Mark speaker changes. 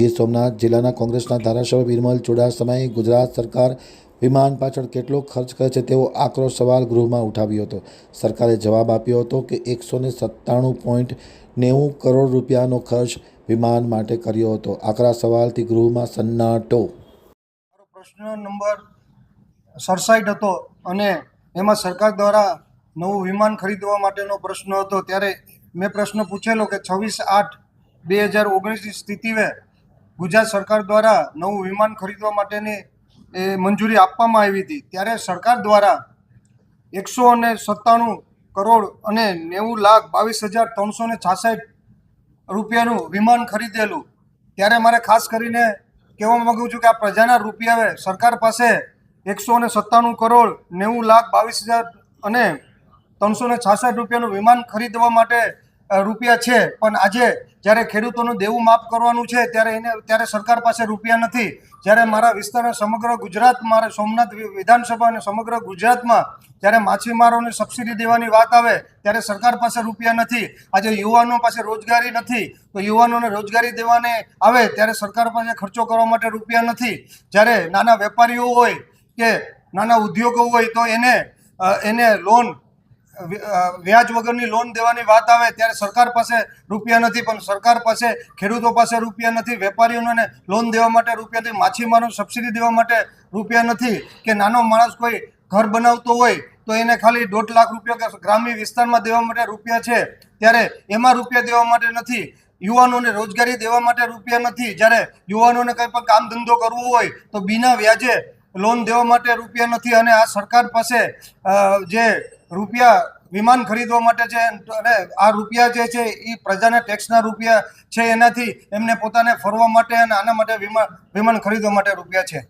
Speaker 1: ગીર સોમનાથ જિલ્લાના કોંગ્રેસના ધારાસભ્ય બિરમલ ચુડાસમાએ ગુજરાત સરકાર વિમાન પાછળ કેટલો ખર્ચ કરે છે તેવો આકરો સવાલ ગૃહમાં ઉઠાવ્યો હતો. સરકારે જવાબ આપ્યો હતો કે એકસો ને સત્તાણું પોઈન્ટ નેવું કરોડ રૂપિયાનો ખર્ચ વિમાન માટે કર્યો હતો. આકરા સવાલથી ગૃહમાં સન્નાટો.
Speaker 2: પ્રશ્ન નંબર સડસાઠ હતો અને એમાં સરકાર દ્વારા નવું વિમાન ખરીદવા માટેનો પ્રશ્ન હતો. ત્યારે મેં પ્રશ્ન પૂછેલો કે છવ્વીસ આઠ બે હજાર ઓગણીસની સ્થિતિએ ગુજરાત સરકાર દ્વારા નવું વિમાન ખરીદવા માટેની એ મંજૂરી આપવામાં આવી હતી. ત્યારે સરકાર દ્વારા એકસો અને સત્તાણું કરોડ અને નેવું લાખ બાવીસ હજાર ત્રણસો ને છાસઠ રૂપિયાનું વિમાન ખરીદેલું. ત્યારે મારે ખાસ કરીને કહેવા માગું છું કે આ પ્રજાના રૂપિયા સરકાર પાસે એકસો ને સત્તાણું કરોડ, નેવું લાખ બાવીસ હજાર અને ત્રણસો ને છાસઠ રૂપિયાનું વિમાન ખરીદવા માટે રૂપિયા છે. પણ આજે જ્યારે ખેડૂતોનું દેવું માફ કરવાનું છે, ત્યારે એને, ત્યારે સરકાર પાસે રૂપિયા નથી. જ્યારે મારા વિસ્તારના સમગ્ર ગુજરાત, મારે સોમનાથ વિધાનસભા અને સમગ્ર ગુજરાતમાં જ્યારે માછીમારોને સબસિડી દેવાની વાત આવે, ત્યારે સરકાર પાસે રૂપિયા નથી. આજે યુવાનો પાસે રોજગારી નથી. તો યુવાનોને રોજગારી દેવાને આવે, ત્યારે સરકાર પાસે ખર્ચો કરવા માટે રૂપિયા નથી. જ્યારે નાના વેપારીઓ હોય કે નાના ઉદ્યોગો હોય, તો એને એને લોન વ્યાજ વગરની લોન દેવાની વાત આવે ત્યારે સરકાર પાસે રૂપિયા નથી, પણ સરકાર પાસે ખેડૂતો પાસે રૂપિયા નથી, વેપારીઓને લોન દેવા માટે રૂપિયા નથી માછીમારો સબસિડી દેવા માટે રૂપિયા નથી કે નાનો માણસ કોઈ ઘર બનાવતો હોય તો એને ખાલી દોઢ લાખ રૂપિયા કે ગ્રામ્ય વિસ્તારમાં દેવા માટે રૂપિયા છે. ત્યારે એમાં રૂપિયા દેવા માટે નથી. યુવાનોને રોજગારી દેવા માટે રૂપિયા નથી. જ્યારે યુવાનોને કંઈ પણ કામ ધંધો કરવો હોય તો બીના વ્યાજે લોન દેવા માટે રૂપિયા નથી. અને આ સરકાર પાસે જે રૂપિયા વિમાન ખરીદવા માટે છે અને આ રૂપિયા જે છે એ પ્રજાના ટેક્સના રૂપિયા છે એનાથી એમને પોતાને ફરવા માટે અને આના માટે વિમાન વિમાન ખરીદવા માટે રૂપિયા છે.